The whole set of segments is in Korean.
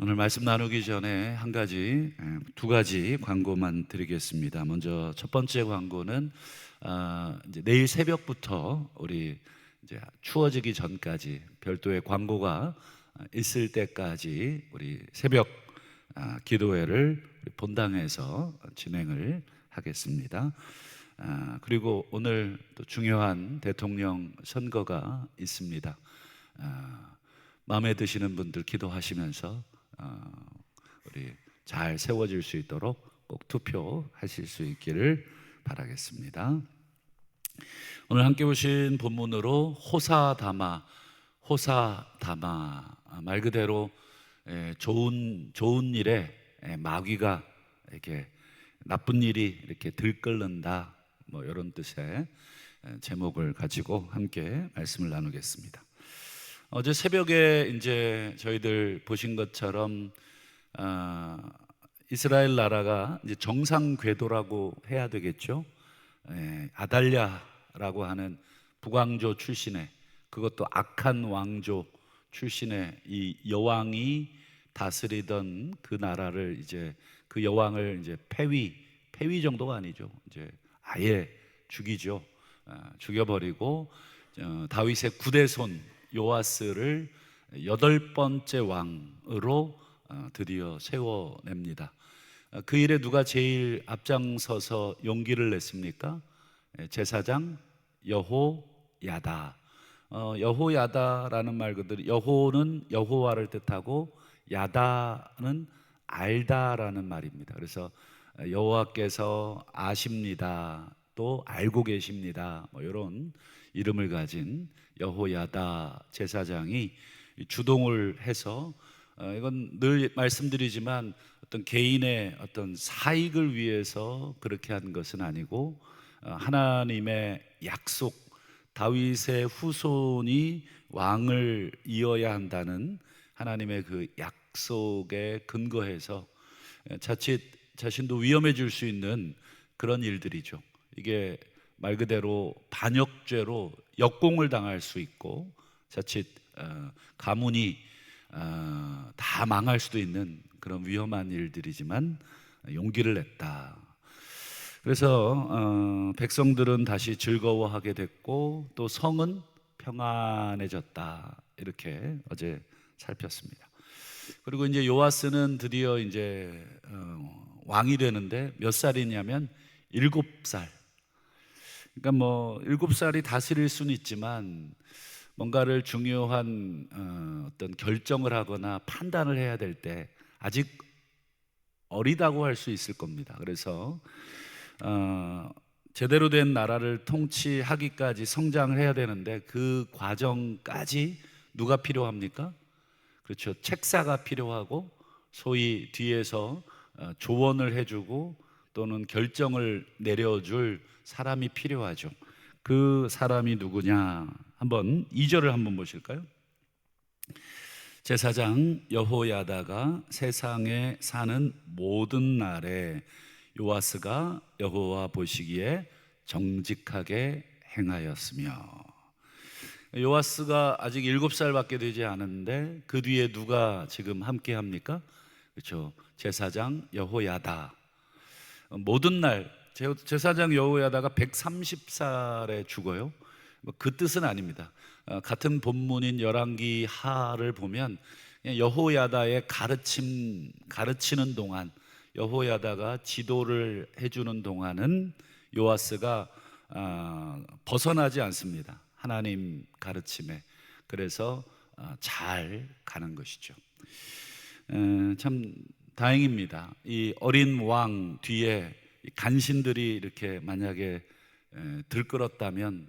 오늘 말씀 나누기 전에 한 가지, 에, 두 가지 광고만 드리겠습니다. 먼저 첫 번째 광고는 아, 내일 새벽부터 우리 이제 추워지기 전까지 별도의 광고가 있을 때까지 우리 새벽 아, 기도회를 우리 본당에서 진행을 하겠습니다. 아, 그리고 오늘 또 중요한 대통령 선거가 있습니다. 아, 마음에 드시는 분들 기도하시면서 어, 우리 잘 세워질 수 있도록 꼭 투표하실 수 있기를 바라겠습니다. 오늘 함께 보신 본문으로 호사다마, 호사다마 아, 말 그대로 에, 좋은 좋은 일에 에, 마귀가 이렇게 나쁜 일이 이렇게 들끓는다 뭐 이런 뜻의 에, 제목을 가지고 함께 말씀을 나누겠습니다. 어제 새벽에 이제 저희들 보신 것처럼 아, 이스라엘 나라가 이제 정상 궤도라고 해야 되겠죠. 예, 아달랴라고 하는 북왕조 출신의 그것도 악한 왕조 출신의 이 여왕이 다스리던 그 나라를 이제 그 여왕을 이제 폐위 폐위 정도가 아니죠. 이제 아예 죽이죠. 아, 죽여버리고 어, 다윗의 구대손 요아스를 여덟 번째 왕으로 어, 드디어 세워냅니다. 어, 그 일에 누가 제일 앞장서서 용기를 냈습니까? 예, 제사장 여호야다. 어, 여호야다라는 말 그대로 여호는 여호와를 뜻하고 야다는 알다라는 말입니다. 그래서 여호와께서 아십니다. 또 알고 계십니다. 뭐 이런 이름을 가진 여호야다 제사장이 주동을 해서 어, 이건 늘 말씀드리지만 어떤 개인의 어떤 사익을 위해서 그렇게 한 것은 아니고 어, 하나님의 약속 다윗의 후손이 왕을 이어야 한다는 하나님의 그 약속에 근거해서 자칫 자신도 위험해질 수 있는 그런 일들이죠. 이게 말 그대로 반역죄로 역공을 당할 수 있고 자칫 어, 가문이 어, 다 망할 수도 있는 그런 위험한 일들이지만 용기를 냈다. 그래서 어, 백성들은 다시 즐거워하게 됐고 또 성은 평안해졌다. 이렇게 어제 살폈습니다. 그리고 이제 요아스는 드디어 이제 어, 왕이 되는데 몇 살이냐면 일곱 살. 그러니까 뭐 일곱 살이 다스릴 수는 있지만 뭔가를 중요한 어, 어떤 결정을 하거나 판단을 해야 될 때 아직 어리다고 할 수 있을 겁니다. 그래서 어, 제대로 된 나라를 통치하기까지 성장을 해야 되는데 그 과정까지 누가 필요합니까? 그렇죠. 책사가 필요하고 소위 뒤에서 어, 조언을 해주고 또는 결정을 내려줄 사람이 필요하죠. 그 사람이 누구냐? 한번 2절을 한번 보실까요? 제사장 여호야다가 세상에 사는 모든 날에 요아스가 여호와 보시기에 정직하게 행하였으며 요아스가 아직 일곱 살밖에 되지 않았는데 그 뒤에 누가 지금 함께 합니까? 그렇죠. 제사장 여호야다. 모든 날 제사장 여호야다가 130살에 죽어요. 뭐그 뜻은 아닙니다. 어, 같은 본문인 열왕기 하를 보면 여호야다의 가르침 가르치는 동안 여호야다가 지도를 해주는 동안은 요아스가 어, 벗어나지 않습니다. 하나님 가르침에 그래서 어, 잘 가는 것이죠. 참 다행입니다. 이 어린 왕 뒤에 간신들이 이렇게 만약에 들끓었다면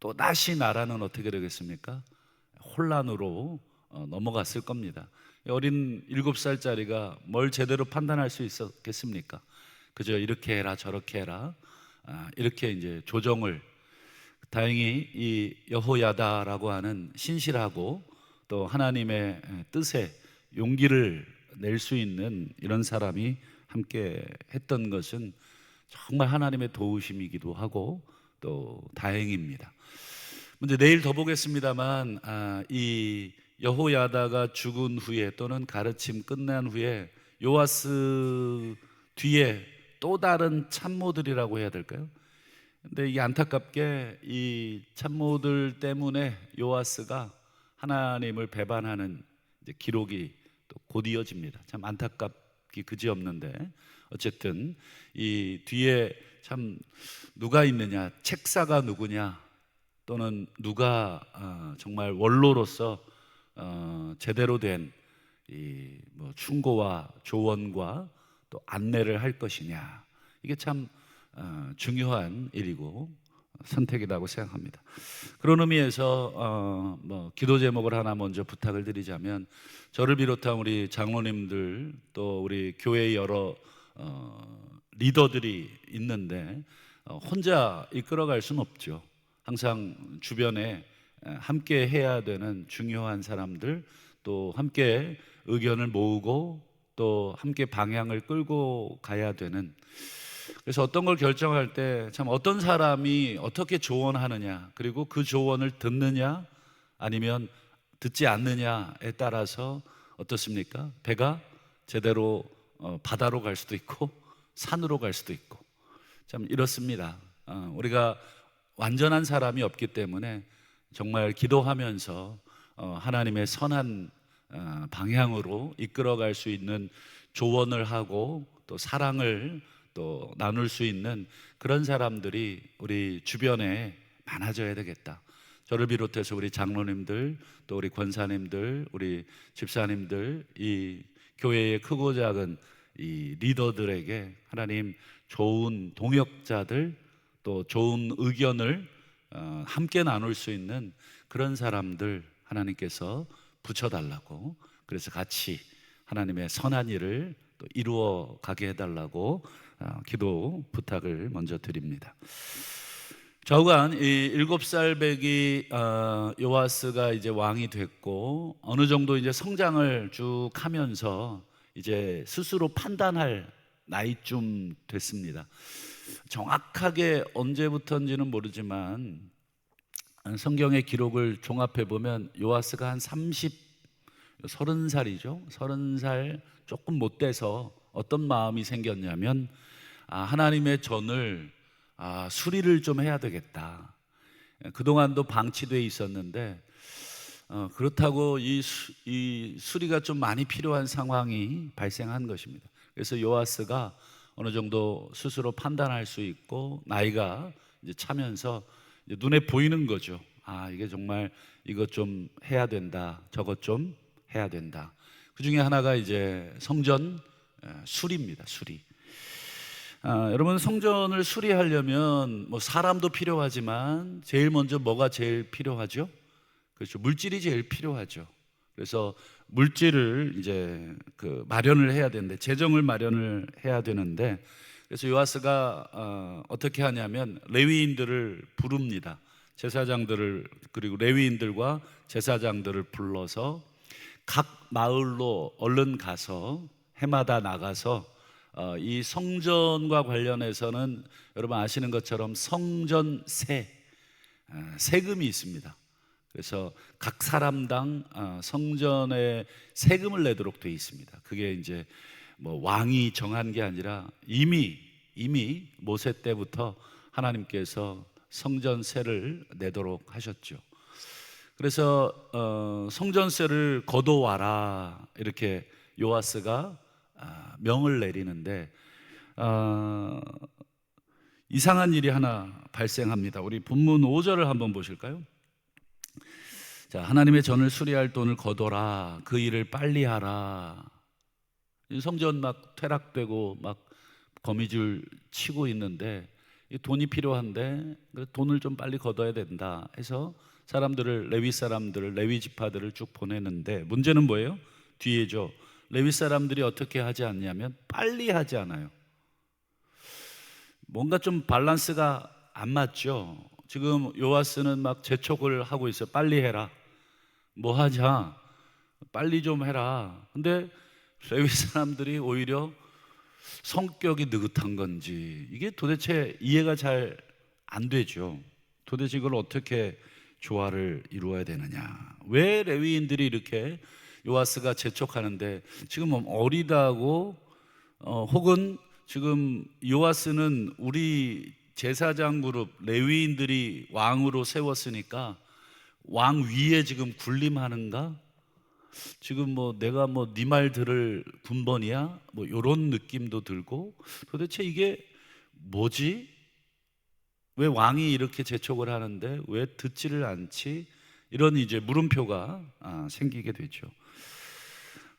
또 다시 나라는 어떻게 되겠습니까? 혼란으로 어, 넘어갔을 겁니다. 어린 일곱 살짜리가 뭘 제대로 판단할 수 있었겠습니까? 그저 이렇게 해라 저렇게 해라 아, 이렇게 이제 조정을 다행히 이 여호야다라고 하는 신실하고 또 하나님의 뜻에 용기를 낼 수 있는 이런 사람이 함께 했던 것은 정말 하나님의 도우심이기도 하고 또 다행입니다. 먼저 내일 더 보겠습니다.만 아, 이 여호야다가 죽은 후에 또는 가르침 끝난 후에 요아스 뒤에 또 다른 참모들이라고 해야 될까요? 근데 이게 안타깝게 이 참모들 때문에 요아스가 하나님을 배반하는 기록이 또 곧 이어집니다. 참 안타깝기 그지없는데 어쨌든 이 뒤에 참 누가 있느냐 책사가 누구냐 또는 누가 어, 정말 원로로서 어, 제대로 된 이 뭐 충고와 조언과 또 안내를 할 것이냐 이게 참 어, 중요한 일이고 선택이라고 생각합니다. 그런 의미에서 어, 뭐 기도 제목을 하나 먼저 부탁을 드리자면 저를 비롯한 우리 장로님들 또 우리 교회 여러 어, 리더들이 있는데 어, 혼자 이끌어갈 수는 없죠. 항상 주변에 에, 함께 해야 되는 중요한 사람들 또 함께 의견을 모으고 또 함께 방향을 끌고 가야 되는 그래서 어떤 걸 결정할 때 참 어떤 사람이 어떻게 조언하느냐 그리고 그 조언을 듣느냐 아니면 듣지 않느냐에 따라서 어떻습니까? 배가 제대로 어, 바다로 갈 수도 있고 산으로 갈 수도 있고 참 이렇습니다. 어, 우리가 완전한 사람이 없기 때문에 정말 기도하면서 어, 하나님의 선한 어, 방향으로 이끌어갈 수 있는 조언을 하고 또 사랑을 또 나눌 수 있는 그런 사람들이 우리 주변에 많아져야 되겠다. 저를 비롯해서 우리 장로님들, 또 우리 권사님들, 우리 집사님들, 이 교회의 크고 작은 이 리더들에게 하나님 좋은 동역자들, 또 좋은 의견을 어, 함께 나눌 수 있는 그런 사람들 하나님께서 붙여달라고 그래서 같이 하나님의 선한 일을 또 이루어 가게 해달라고 어, 기도 부탁을 먼저 드립니다. 좌우간 이 일곱 살 배기 어, 요아스가 이제 왕이 됐고 어느 정도 이제 성장을 쭉 하면서 이제 스스로 판단할 나이쯤 됐습니다. 정확하게 언제부터인지는 모르지만 성경의 기록을 종합해 보면 요아스가 한 30, 30살이죠. 30살 조금 못 돼서 어떤 마음이 생겼냐면 아, 하나님의 전을 아, 수리를 좀 해야 되겠다. 그동안도 방치돼 있었는데 어, 그렇다고 이, 수, 이 수리가 좀 많이 필요한 상황이 발생한 것입니다. 그래서 요아스가 어느 정도 스스로 판단할 수 있고 나이가 이제 차면서 이제 눈에 보이는 거죠. 아 이게 정말 이것 좀 해야 된다. 저것 좀 해야 된다. 그 중에 하나가 이제 성전 에, 수리입니다. 수리. 아, 여러분 성전을 수리하려면 뭐 사람도 필요하지만 제일 먼저 뭐가 제일 필요하죠? 그렇죠. 물질이 제일 필요하죠. 그래서 물질을 이제 그 마련을 해야 되는데 재정을 마련을 해야 되는데 그래서 요아스가 어, 어떻게 하냐면 레위인들을 부릅니다. 제사장들을 그리고 레위인들과 제사장들을 불러서 각 마을로 얼른 가서 해마다 나가서 어, 이 성전과 관련해서는 여러분 아시는 것처럼 성전세 어, 세금이 있습니다. 그래서 각 사람당 어, 성전에 세금을 내도록 되어 있습니다. 그게 이제 뭐 왕이 정한 게 아니라 이미 이미 모세 때부터 하나님께서 성전세를 내도록 하셨죠. 그래서 어, 성전세를 거둬와라 이렇게 요아스가 아, 명을 내리는데 어, 이상한 일이 하나 발생합니다. 우리 본문 5절을 한번 보실까요? 자, 하나님의 전을 수리할 돈을 거둬라. 그 일을 빨리 하라. 성전 막 퇴락되고 막 거미줄 치고 있는데 이 돈이 필요한데 그 돈을 좀 빨리 거둬야 된다 해서 사람들을 레위 사람들을 레위 지파들을 쭉 보내는데 문제는 뭐예요? 뒤에죠. 레위 사람들이 어떻게 하지 않냐면 빨리 하지 않아요. 뭔가 좀 밸런스가 안 맞죠. 지금 요아스는 막 재촉을 하고 있어요. 빨리 해라. 뭐 하자. 빨리 좀 해라. 근데 레위 사람들이 오히려 성격이 느긋한 건지 이게 도대체 이해가 잘 안 되죠. 도대체 이걸 어떻게 조화를 이루어야 되느냐? 왜 레위인들이 이렇게 요아스가 재촉하는데 지금 뭐 어리다고 어, 혹은 지금 요아스는 우리 제사장 그룹 레위인들이 왕으로 세웠으니까 왕 위에 지금 군림하는가? 지금 뭐 내가 뭐 네 말 들을 군번이야? 뭐 요런 느낌도 들고 도대체 이게 뭐지? 왜 왕이 이렇게 재촉을 하는데 왜 듣지를 않지? 이런 이제 물음표가 아, 생기게 되죠.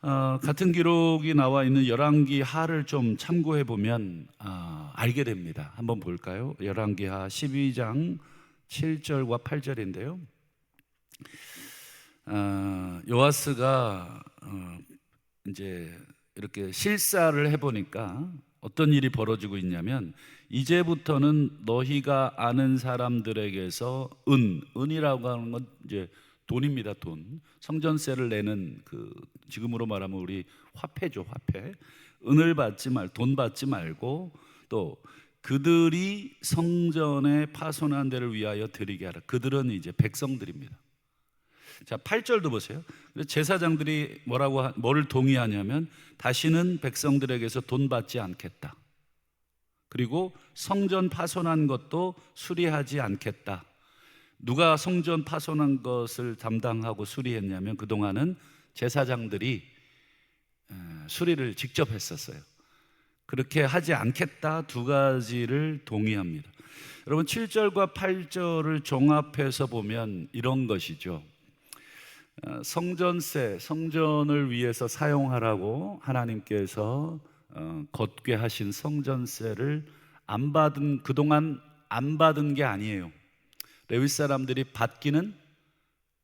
어, 같은 기록이 나와 있는 열왕기 하를 좀 참고해 보면 아, 알게 됩니다. 한번 볼까요? 열왕기 하 12장 7절과 8절인데요. 어, 요아스가 어, 이제 이렇게 실사를 해보니까 어떤 일이 벌어지고 있냐면 이제부터는 너희가 아는 사람들에게서 은 은이라고 하는 건 이제 돈입니다 돈 성전세를 내는 그 지금으로 말하면 우리 화폐죠 화폐 은을 받지 말 돈 받지 말고 또 그들이 성전에 파손한 데를 위하여 드리게 하라 그들은 이제 백성들입니다 자, 8절도 보세요. 제사장들이 뭐라고 하- 뭐를 동의하냐면 다시는 백성들에게서 돈 받지 않겠다. 그리고 성전 파손한 것도 수리하지 않겠다. 누가 성전 파손한 것을 담당하고 수리했냐면 그동안은 제사장들이 에, 수리를 직접 했었어요. 그렇게 하지 않겠다 두 가지를 동의합니다. 여러분 7절과 8절을 종합해서 보면 이런 것이죠. 어, 성전세, 성전을 위해서 사용하라고 하나님께서 어, 걷게 하신 성전세를 안 받은 그동안 안 받은 게 아니에요. 레위 사람들이 받기는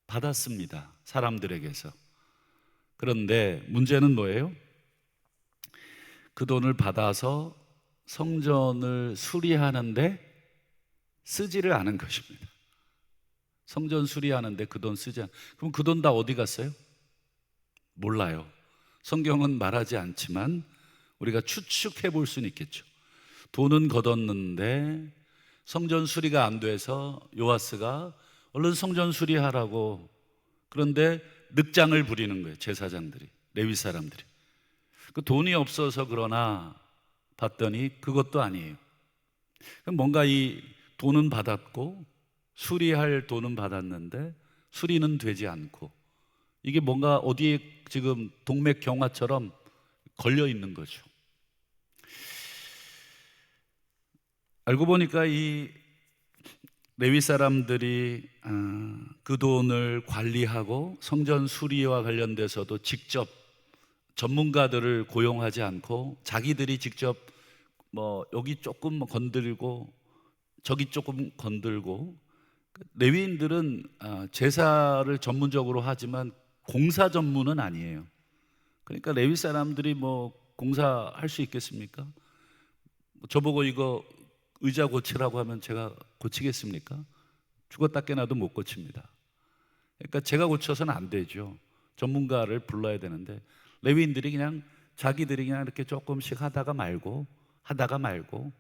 받았습니다. 사람들에게서. 그런데 문제는 뭐예요? 그 돈을 받아서 성전을 수리하는데 쓰지를 않은 것입니다. 성전 수리하는데 그 돈 쓰지 않. 그럼 그 돈 다 어디 갔어요? 몰라요. 성경은 말하지 않지만 우리가 추측해 볼 수는 있겠죠. 돈은 걷었는데 성전 수리가 안 돼서 요아스가 얼른 성전 수리하라고 그런데 늑장을 부리는 거예요. 제사장들이 레위 사람들이. 그 돈이 없어서 그러나 봤더니 그것도 아니에요. 그럼 뭔가 이 돈은 받았고 수리할 돈은 받았는데 수리는 되지 않고 이게 뭔가 어디에 지금 동맥 경화처럼 걸려 있는 거죠. 알고 보니까 이 레위 사람들이 아, 그 돈을 관리하고 성전 수리와 관련돼서도 직접 전문가들을 고용하지 않고 자기들이 직접 뭐 여기 조금 건들고 저기 조금 건들고 레위인들은 아, 제사를 전문적으로 하지만 공사 전문은 아니에요. 그러니까 레위 사람들이 뭐 공사할 수 있겠습니까? 뭐 저보고 이거 의자 고치라고 하면 제가 고치겠습니까? 죽었다 깨나도 못 고칩니다. 그러니까 제가 고쳐서는 안 되죠. 전문가를 불러야 되는데 레위인들이 그냥 자기들이 그냥 이렇게 조금씩 하다가 말고 하다가 말고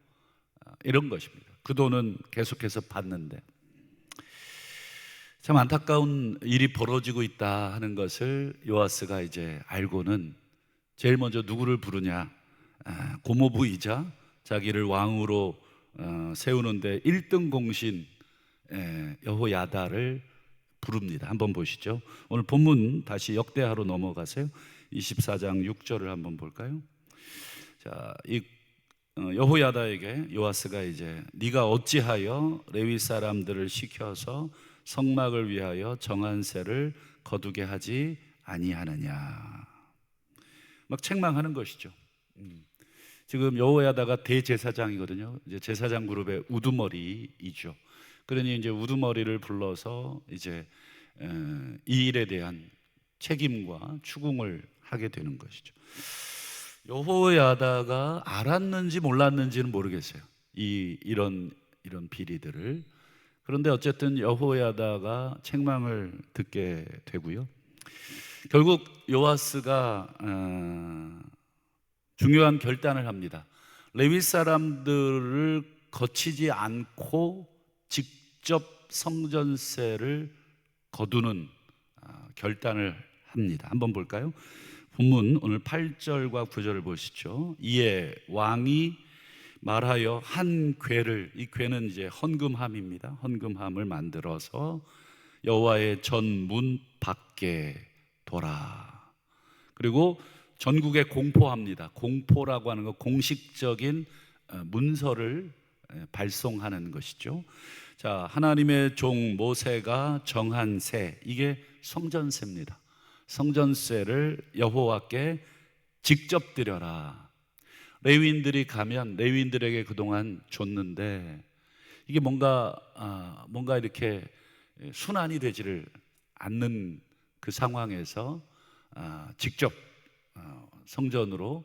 아, 이런 것입니다. 그 돈은 계속해서 받는데 참 안타까운 일이 벌어지고 있다 하는 것을 요아스가 이제 알고는 제일 먼저 누구를 부르냐 아, 고모부이자 자기를 왕으로 어, 세우는데 1등 공신 에, 여호야다를 부릅니다. 한번 보시죠. 오늘 본문 다시 역대하로 넘어가세요. 24장 6절을 한번 볼까요? 자, 이 어, 여호야다에게 요아스가 이제 네가 어찌하여 레위 사람들을 시켜서 성막을 위하여 정한세를 거두게 하지 아니하느냐. 막 책망하는 것이죠. 음. 지금 여호야다가 대제사장이거든요. 이제 제사장 그룹의 우두머리이죠. 그러니 이제 우두머리를 불러서 이제 에, 이 일에 대한 책임과 추궁을 하게 되는 것이죠. 여호야다가 알았는지 몰랐는지는 모르겠어요. 이 이런 이런 비리들을 그런데 어쨌든 여호야다가 책망을 듣게 되고요. 결국 요아스가 어, 중요한 결단을 합니다. 레위 사람들을 거치지 않고 직접 성전세를 거두는 아, 결단을 합니다. 한번 볼까요? 본문 오늘 8절과 9절을 보시죠. 이에 왕이 말하여 한 궤를 이 궤는 이제 헌금함입니다. 헌금함을 만들어서 여호와의 전문 밖에 둬라. 그리고 전국에 공포합니다. 공포라고 하는 거 공식적인 어, 문서를 에, 발송하는 것이죠. 자, 하나님의 종 모세가 정한 세 이게 성전세입니다. 성전세를 여호와께 직접 드려라. 레위인들이 가면 레위인들에게 그동안 줬는데 이게 뭔가 아, 뭔가 이렇게 순환이 되지를 않는 그 상황에서 아, 직접 어, 성전으로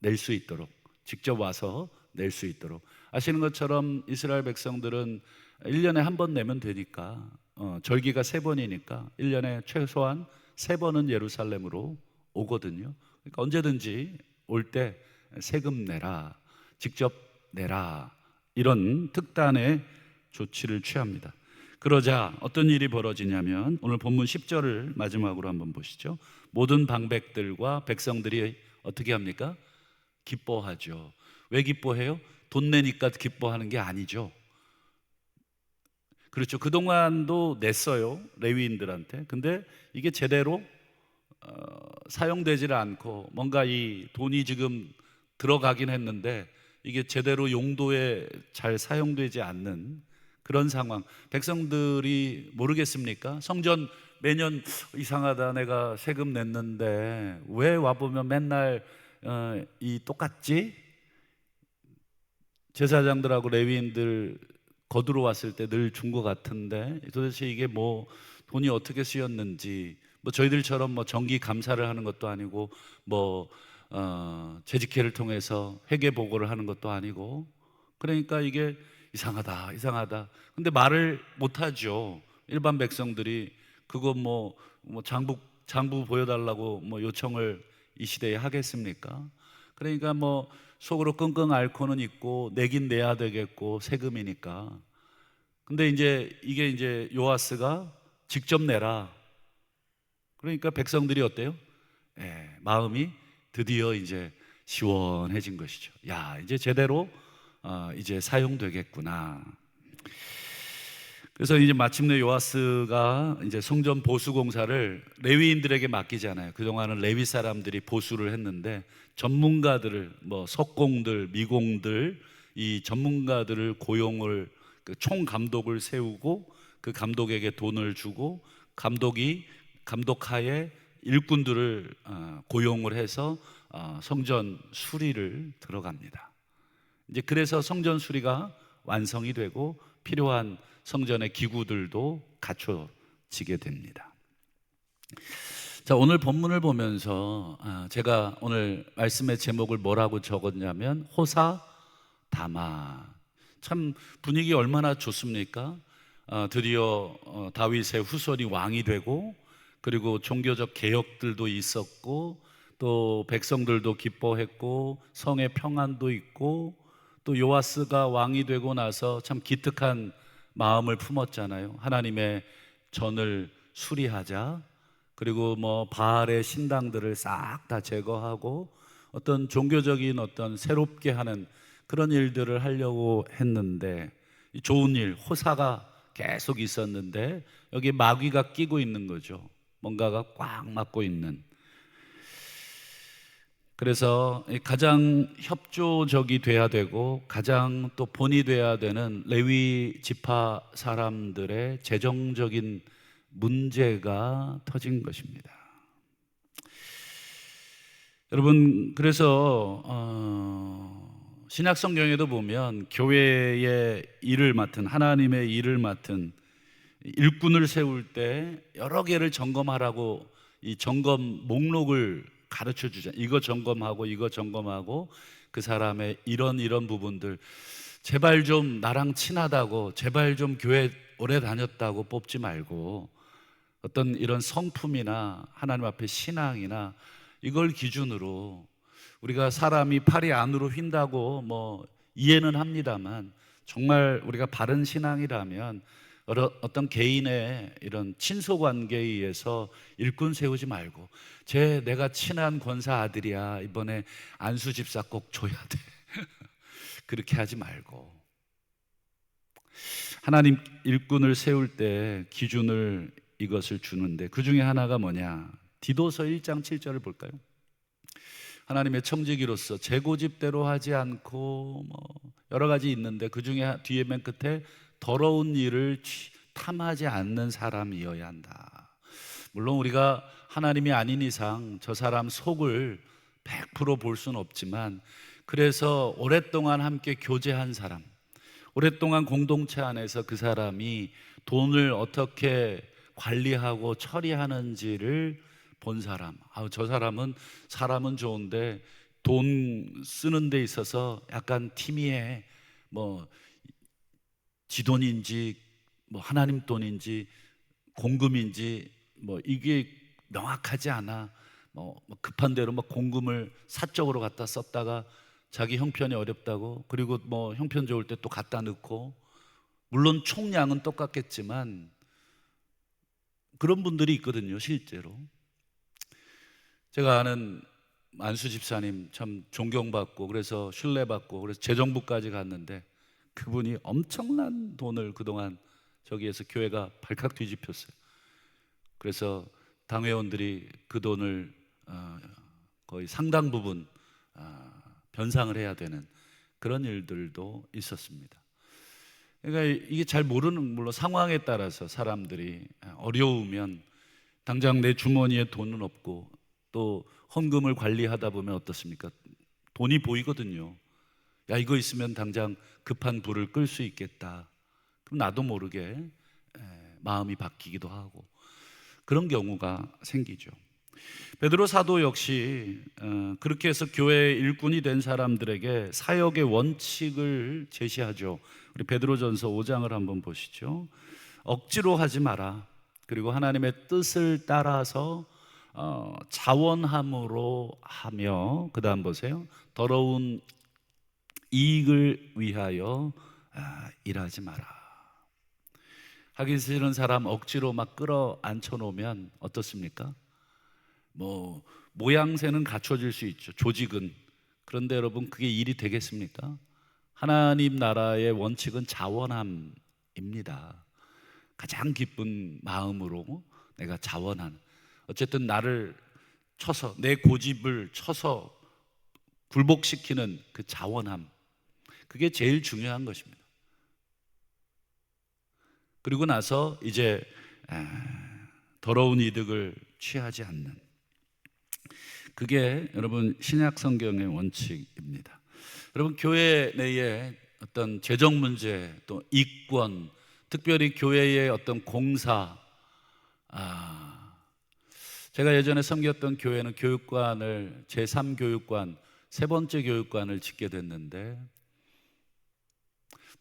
낼 수 있도록 직접 와서 낼 수 있도록 아시는 것처럼 이스라엘 백성들은 1년에 한 번 내면 되니까 어, 절기가 세 번이니까 1년에 최소한 세 번은 예루살렘으로 오거든요. 그러니까 언제든지 올 때 세금 내라, 직접 내라 이런 특단의 조치를 취합니다. 그러자 어떤 일이 벌어지냐면 오늘 본문 10절을 마지막으로 한번 보시죠. 모든 방백들과 백성들이 어떻게 합니까? 기뻐하죠. 왜 기뻐해요? 돈 내니까 기뻐하는 게 아니죠. 그렇죠. 그동안도 냈어요. 레위인들한테. 근데 이게 제대로 어, 사용되질 않고 뭔가 이 돈이 지금 들어가긴 했는데 이게 제대로 용도에 잘 사용되지 않는 그런 상황. 백성들이 모르겠습니까? 성전 매년 이상하다 내가 세금 냈는데 왜 와보면 맨날 어, 이 똑같지? 제사장들하고 레위인들 거두러 왔을 때 늘 준 것 같은데 도대체 이게 뭐 돈이 어떻게 쓰였는지 뭐 저희들처럼 뭐 정기 감사를 하는 것도 아니고 뭐 어, 재직회를 통해서 회계 보고를 하는 것도 아니고 그러니까 이게 이상하다 이상하다. 근데 말을 못하죠. 일반 백성들이 그거 뭐, 뭐 장부 장부 보여달라고 뭐 요청을 이 시대에 하겠습니까? 그러니까 뭐 속으로 끙끙 앓고는 있고 내긴 내야 되겠고 세금이니까. 근데 이제 이게 이제 요아스가 직접 내라. 그러니까 백성들이 어때요? 예, 마음이 드디어 이제 시원해진 것이죠. 야, 이제 제대로 어, 이제 사용되겠구나. 그래서 이제 마침내 요아스가 이제 성전 보수 공사를 레위인들에게 맡기잖아요. 그동안은 레위 사람들이 보수를 했는데 전문가들을 뭐 석공들, 미공들 이 전문가들을 고용을 그 총 감독을 세우고 그 감독에게 돈을 주고 감독이 감독하에 일꾼들을 어, 고용을 해서 어, 성전 수리를 들어갑니다. 이제 그래서 성전 수리가 완성이 되고 필요한 성전의 기구들도 갖춰지게 됩니다. 자, 오늘 본문을 보면서 아, 제가 오늘 말씀의 제목을 뭐라고 적었냐면 호사 다마. 참 분위기 얼마나 좋습니까? 아, 드디어 어, 다윗의 후손이 왕이 되고 그리고 종교적 개혁들도 있었고 또 백성들도 기뻐했고 성의 평안도 있고 또 요아스가 왕이 되고 나서 참 기특한 마음을 품었잖아요. 하나님의 전을 수리하자. 그리고 뭐 바알의 신당들을 싹 다 제거하고 어떤 종교적인 어떤 새롭게 하는 그런 일들을 하려고 했는데 좋은 일 호사가 계속 있었는데 여기 마귀가 끼고 있는 거죠. 뭔가가 꽉 막고 있는 그래서 가장 협조적이 돼야 되고 가장 또 본이 돼야 되는 레위 지파 사람들의 재정적인 문제가 터진 것입니다. 여러분 그래서 어, 신약 성경에도 보면 교회의 일을 맡은 하나님의 일을 맡은 일꾼을 세울 때 여러 개를 점검하라고 이 점검 목록을 가르쳐 주자. 이거 점검하고 이거 점검하고 그 사람의 이런 이런 부분들 제발 좀 나랑 친하다고 제발 좀 교회 오래 다녔다고 뽑지 말고 어떤 이런 성품이나 하나님 앞에 신앙이나 이걸 기준으로 우리가 사람이 팔이 안으로 휜다고 뭐 이해는 합니다만 정말 우리가 바른 신앙이라면 어떤 개인의 이런 친소 관계에 의해서 일꾼 세우지 말고 제 내가 친한 권사 아들이야. 이번에 안수 집사 꼭 줘야 돼. 그렇게 하지 말고. 하나님 일꾼을 세울 때 기준을 이것을 주는데 그 중에 하나가 뭐냐? 디도서 1장 7절을 볼까요? 하나님의 청지기로서 제 고집대로 하지 않고 뭐 여러 가지 있는데 그 중에 뒤에 맨 끝에 더러운 일을 취- 탐하지 않는 사람이어야 한다. 물론 우리가 하나님이 아닌 이상 저 사람 속을 100%볼 수는 없지만 그래서 오랫동안 함께 교제한 사람, 오랫동안 공동체 안에서 그 사람이 돈을 어떻게 관리하고 처리하는지를 본 사람. 아, 저 사람은 사람은 좋은데 돈 쓰는 데 있어서 약간 티미해. 뭐 지 돈인지 뭐 하나님 돈인지 공금인지 뭐 이게 명확하지 않아. 뭐 급한 대로 막 공금을 사적으로 갖다 썼다가 자기 형편이 어렵다고 그리고 뭐 형편 좋을 때 또 갖다 넣고 물론 총량은 똑같겠지만 그런 분들이 있거든요, 실제로. 제가 아는 안수 집사님 참 존경받고 그래서 신뢰받고 그래서 재정부까지 갔는데 그분이 엄청난 돈을 그동안 저기에서 교회가 발칵 뒤집혔어요. 그래서 당회원들이 그 돈을 어, 거의 상당 부분 아, 변상을 해야 되는 그런 일들도 있었습니다. 그러니까 이게 잘 모르는 물론 상황에 따라서 사람들이 어려우면 당장 내 주머니에 돈은 없고 또 헌금을 관리하다 보면 어떻습니까? 돈이 보이거든요. 야 이거 있으면 당장 급한 불을 끌 수 있겠다. 그럼 나도 모르게 에, 마음이 바뀌기도 하고 그런 경우가 생기죠. 베드로 사도 역시 어, 그렇게 해서 교회 일꾼이 된 사람들에게 사역의 원칙을 제시하죠. 우리 베드로전서 5장을 한번 보시죠. 억지로 하지 마라. 그리고 하나님의 뜻을 따라서 어, 자원함으로 하며 그다음 보세요. 더러운 이익을 위하여 아, 일하지 마라. 하기 싫은 사람 억지로 막 끌어 앉혀 놓으면 어떻습니까? 뭐 모양새는 갖춰질 수 있죠. 조직은 그런데 여러분 그게 일이 되겠습니까? 하나님 나라의 원칙은 자원함입니다. 가장 기쁜 마음으로 내가 자원한 어쨌든 나를 쳐서 내 고집을 쳐서 굴복시키는 그 자원함 그게 제일 중요한 것입니다. 그리고 나서 이제 에, 더러운 이득을 취하지 않는 그게 여러분 신약 성경의 원칙입니다. 여러분 교회 내에 어떤 재정 문제 또 이권 특별히 교회의 어떤 공사 아 제가 예전에 섬겼던 교회는 교육관을 제3 교육관 세 번째 교육관을 짓게 됐는데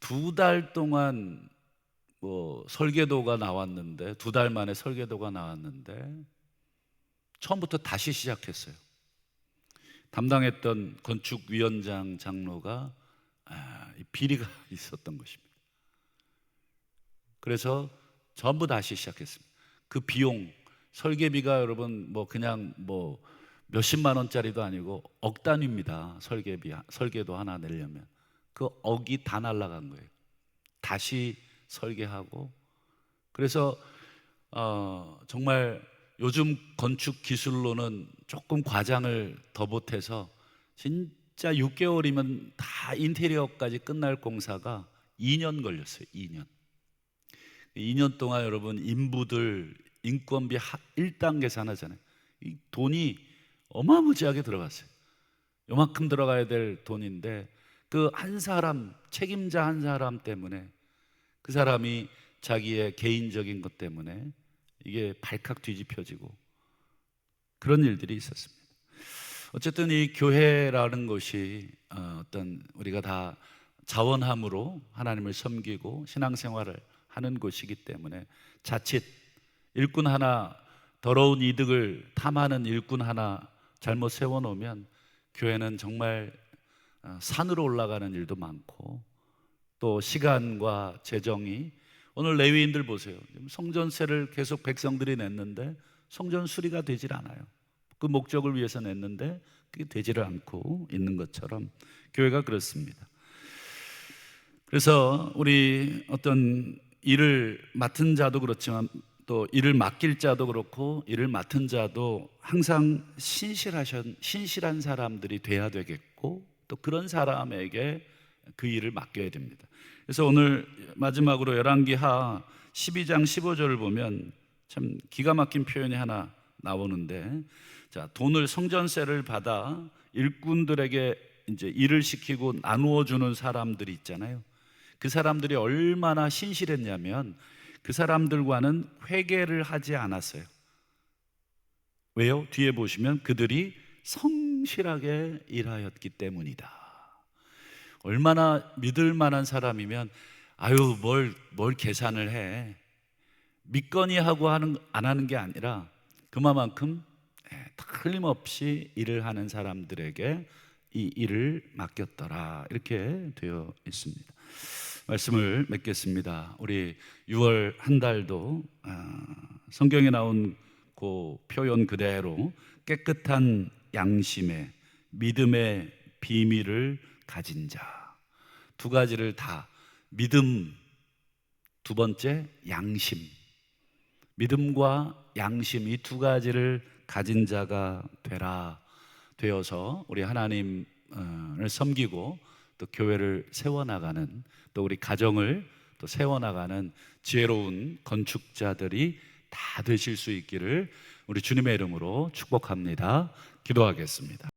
두 달 동안 뭐 설계도가 나왔는데 두 달 만에 설계도가 나왔는데 처음부터 다시 시작했어요. 담당했던 건축위원장 장로가 아, 비리가 있었던 것입니다. 그래서 전부 다시 시작했습니다. 그 비용 설계비가 여러분 뭐 그냥 뭐 몇십만 원짜리도 아니고 억 단위입니다. 설계비 설계도 하나 내려면 그 억이 다 날라간 거예요. 다시 설계하고 그래서 어, 정말 요즘 건축 기술로는 조금 과장을 더 못해서 진짜 6개월이면 다 인테리어까지 끝날 공사가 2년 걸렸어요. 2년. 2년 동안 여러분 인부들 인건비 1단 계산하잖아요. 이 돈이 어마무지하게 들어갔어요. 요만큼 들어가야 될 돈인데 그 한 사람 책임자 한 사람 때문에 그 사람이 자기의 개인적인 것 때문에 이게 발칵 뒤집혀지고 그런 일들이 있었습니다. 어쨌든 이 교회라는 것이 어, 어떤 우리가 다 자원함으로 하나님을 섬기고 신앙생활을 하는 곳이기 때문에 자칫 일꾼 하나 더러운 이득을 탐하는 일꾼 하나 잘못 세워놓으면 교회는 정말 어, 산으로 올라가는 일도 많고 또 시간과 재정이 오늘 레위인들 보세요. 성전세를 계속 백성들이 냈는데 성전 수리가 되질 않아요. 그 목적을 위해서 냈는데 그게 되지를 않고 있는 것처럼 교회가 그렇습니다. 그래서 우리 어떤 일을 맡은 자도 그렇지만 또 일을 맡길 자도 그렇고 일을 맡은 자도 항상 신실하신 신실한 사람들이 돼야 되겠고 또 그런 사람에게 그 일을 맡겨야 됩니다. 그래서 오늘 마지막으로 열왕기하 12장 15절을 보면 참 기가 막힌 표현이 하나 나오는데 자, 돈을 성전세를 받아 일꾼들에게 이제 일을 시키고 나누어 주는 사람들이 있잖아요. 그 사람들이 얼마나 신실했냐면 그 사람들과는 회개를 하지 않았어요. 왜요? 뒤에 보시면 그들이 성실하게 일하였기 때문이다. 얼마나 믿을 만한 사람이면 아유 뭘 뭘 계산을 해 믿거니 하고 하는 안 하는 게 아니라 그만큼 예, 틀림없이 일을 하는 사람들에게 이 일을 맡겼더라 이렇게 되어 있습니다. 말씀을 맺겠습니다. 우리 6월 한 달도 아, 성경에 나온 그 표현 그대로 깨끗한 양심의 믿음의 비밀을 가진 자. 두 가지를 다 믿음. 두 번째 양심. 믿음과 양심 이 두 가지를 가진 자가 되라 되어서 우리 하나님을 섬기고 또 교회를 세워나가는 또 우리 가정을 또 세워나가는 지혜로운 건축자들이 다 되실 수 있기를 우리 주님의 이름으로 축복합니다. 기도하겠습니다.